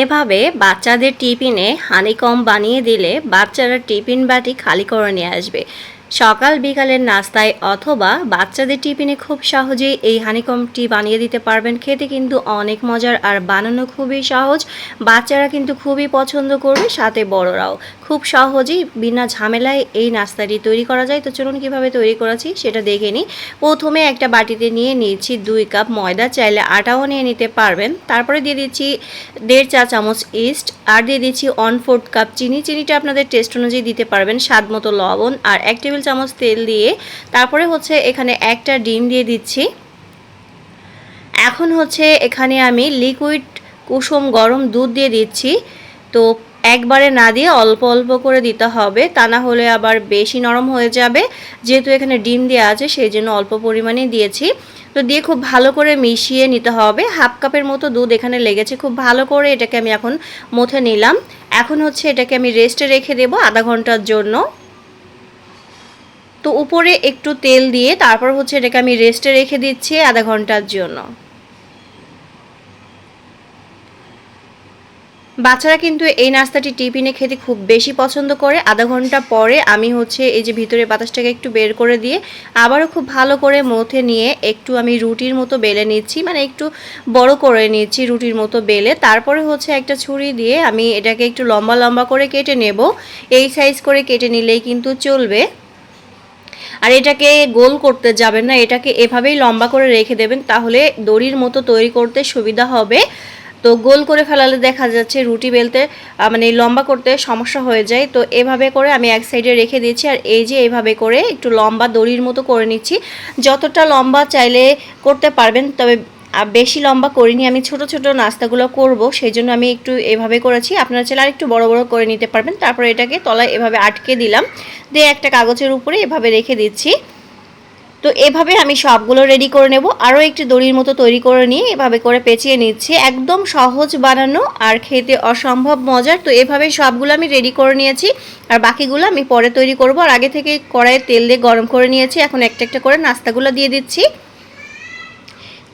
এভাবে বাচ্চাদের টিফিনে হানিকম বানিয়ে দিলে বাচ্চারা টিফিন বাটি খালি করে নিয়ে আসবে। সকাল বিকালের নাস্তায় অথবা বাচ্চাদের টিফিনে খুব সহজেই এই হানিকমটি বানিয়ে দিতে পারবেন। খেতে কিন্তু অনেক মজার আর বানানো খুবই সহজ। বাচ্চারা কিন্তু খুবই পছন্দ করবে সাথে বড়রাও। খুব সহজেই বিনা ঝামেলায় এই নাস্তাটি তৈরি করা যায়। তো চলুন কীভাবে তৈরি করেছি সেটা দেখে নিই। প্রথমে একটা বাটিতে নিয়ে নিচ্ছি দুই কাপ ময়দা, চাইলে আটাও নিয়ে নিতে পারবেন। তারপরে দিয়ে দিচ্ছি দেড় চা চামচ ইস্ট আর দিয়ে দিচ্ছি ওয়ান ফোর্থ কাপ চিনি। চিনিটা আপনাদের টেস্ট অনুযায়ী দিতে পারবেন স্বাদ মতো লবণ আর এক টেবিল চামচ তেল দিয়ে। তারপরে হচ্ছে এখানে একটা ডিম দিয়ে দিচ্ছি। এখন হচ্ছে এখানে আমি লিকুইড কুসুম গরম দুধ দিয়ে দিচ্ছি। তো একবারে না দিয়ে অল্প অল্প করে দিতে হবে। তা না হলে আবার বেশি নরম হয়ে যাবে। যেহেতু এখানে ডিম দেওয়া আছে, সেই জন্য অল্প পরিমাণে দিয়েছি। তো দিয়ে খুব ভালো করে মিশিয়ে নিতে হবে। হাফ কাপের মতো দুধ এখানে লেগেছে। খুব ভালো করে এটাকে আমি এখন মথে নিলাম। এখন হচ্ছে এটাকে আমি রেস্টে রেখে দেবো আধা ঘণ্টার জন্য। তো উপরে একটু তেল দিয়ে তারপর হচ্ছে এটাকে আমি রেস্টে রেখে দিচ্ছি আধা ঘণ্টার জন্য। বাচ্চারা কিন্তু এই নাস্তাটি টিফিনে খেতে খুব বেশি পছন্দ করে। আধা ঘণ্টা পরে আমি হচ্ছে এই যে ভিতরে বাতাসটাকে একটু বের করে দিয়ে আবারও খুব ভালো করে মথে নিয়ে একটু আমি রুটির মতো বেলে নিচ্ছি মানে একটু বড় করে নিচ্ছি রুটির মতো বেলে। তারপরে হচ্ছে একটা ছুরি দিয়ে আমি এটাকে একটু লম্বা লম্বা করে কেটে নেব। এই সাইজ করে কেটে নিলেই কিন্তু চলবে। আর এটাকে গোল করতে যাবেন না, এটাকে এভাবেই লম্বা করে রেখে দেবেন, তাহলে দড়ির মতো তৈরি করতে সুবিধা হবে। তো গোল করে ফেলালে দেখা যাচ্ছে রুটি বেলতে মানে লম্বা করতে সমস্যা হয়ে যায়। তো এভাবে করে আমি এক সাইডে রেখে দিয়েছি আর এই যে এভাবে করে একটু লম্বা দড়ির মতো করে নিচ্ছি। যতটা লম্বা চাইলে করতে পারবেন, তবে বেশি লম্বা করিনি। আমি ছোট ছোট নাস্তাগুলো করব সেই জন্য আমি একটু এভাবে করেছি। আপনারা চাইলে আর একটু বড় বড় করে নিতে পারবেন। তারপর এটাকে তলায় এভাবে আটকে দিলাম। দিয়ে একটা কাগজের উপরে এভাবে রেখে দিচ্ছি। তো এভাবে আমি সবগুলো রেডি করে নেব। আরও একটি দড়ির মতো তৈরি করে নিয়ে এভাবে করে পেঁচিয়ে নিচ্ছি। একদম সহজ বানানো আর খেতে অসম্ভব মজার। তো এভাবে সবগুলো আমি রেডি করে নিয়েছি আর বাকিগুলো আমি পরে তৈরি করব। আর আগে থেকে কড়াইয়ে তেল দিয়ে গরম করে নিয়েছি। এখন একটা একটা করে নাস্তাগুলো দিয়ে দিচ্ছি।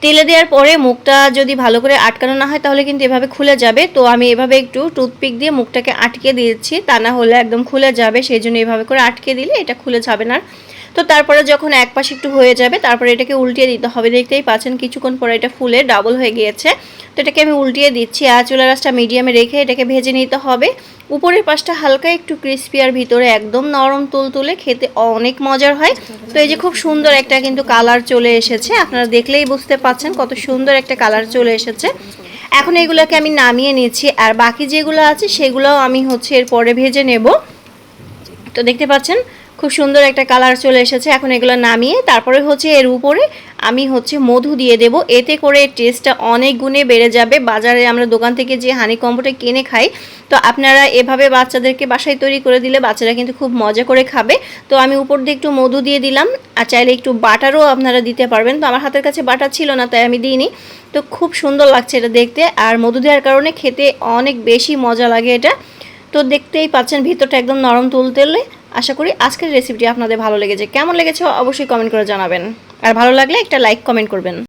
তেলে দেওয়ার পরে মুখটা যদি ভালো করে আটকানো না হয় তাহলে কিন্তু এভাবে খুলে যাবে। তো আমি এভাবে একটু টুথপিক দিয়ে মুখটাকে আটকে দিয়েছি তা না হলে একদম খুলে যাবে। সেই জন্য এভাবে করে আটকে দিলে এটা খুলে যাবে না। তো তারপরে যখন এক পাশে একটু হয়ে যাবে, তারপরে এটাকে উল্টিয়ে দিতে হবে। দেখতেই পাচ্ছেন কিছুক্ষণ পরে এটা ফুলে ডাবল হয়ে গিয়েছে। তো এটাকে আমি উল্টিয়ে দিচ্ছি। আর চুলা গাছটা মিডিয়ামে রেখে এটাকে ভেজে নিতে হবে। উপরের পাশটা হালকা একটু ক্রিস্পি আর ভিতরে একদম নরম তুল তুলে খেতে অনেক মজার হয়। তো এই যে খুব সুন্দর একটা কিন্তু কালার চলে এসেছে। আপনারা দেখলেই বুঝতে পাচ্ছেন কত সুন্দর একটা কালার চলে এসেছে। এখন এগুলোকে আমি নামিয়ে নিচ্ছি। আর বাকি যেগুলো আছে, সেগুলোও আমি হচ্ছে এরপরে ভেজে নেব। তো দেখতে পাচ্ছেন খুব সুন্দর একটা কালার চলে এসেছে। এখন এগুলো নামিয়ে তারপরে হচ্ছে এর উপরে আমি হচ্ছে মধু দিয়ে দেব। এতে করে টেস্টটা অনেক গুণে বেড়ে যাবে। বাজারে আমরা দোকান থেকে যে হানি কম্পোটা কিনে খাই, তো আপনারা এভাবে বাচ্চাদেরকে বাসায় তৈরি করে দিলে বাচ্চারা কিন্তু খুব মজা করে খাবে। তো আমি উপর দিয়ে একটু মধু দিয়ে দিলাম। আর চাইলে একটু বাটারও আপনারা দিতে পারবেন। তো আমার হাতের কাছে বাটার ছিল না, তাই আমি দিইনি। তো খুব সুন্দর লাগছে এটা দেখতে। আর মধু দেওয়ার কারণে খেতে অনেক বেশি মজা লাগে এটা। তো দেখতেই পাচ্ছেন ভিতরটা একদম নরম তুলতেলে আশা করি আজকের রেসিপিটি আপনাদের ভালো লেগেছে। কেমন লেগেছে অবশ্যই কমেন্ট করে জানাবেন। আর ভালো লাগলে একটা লাইক কমেন্ট করবেন।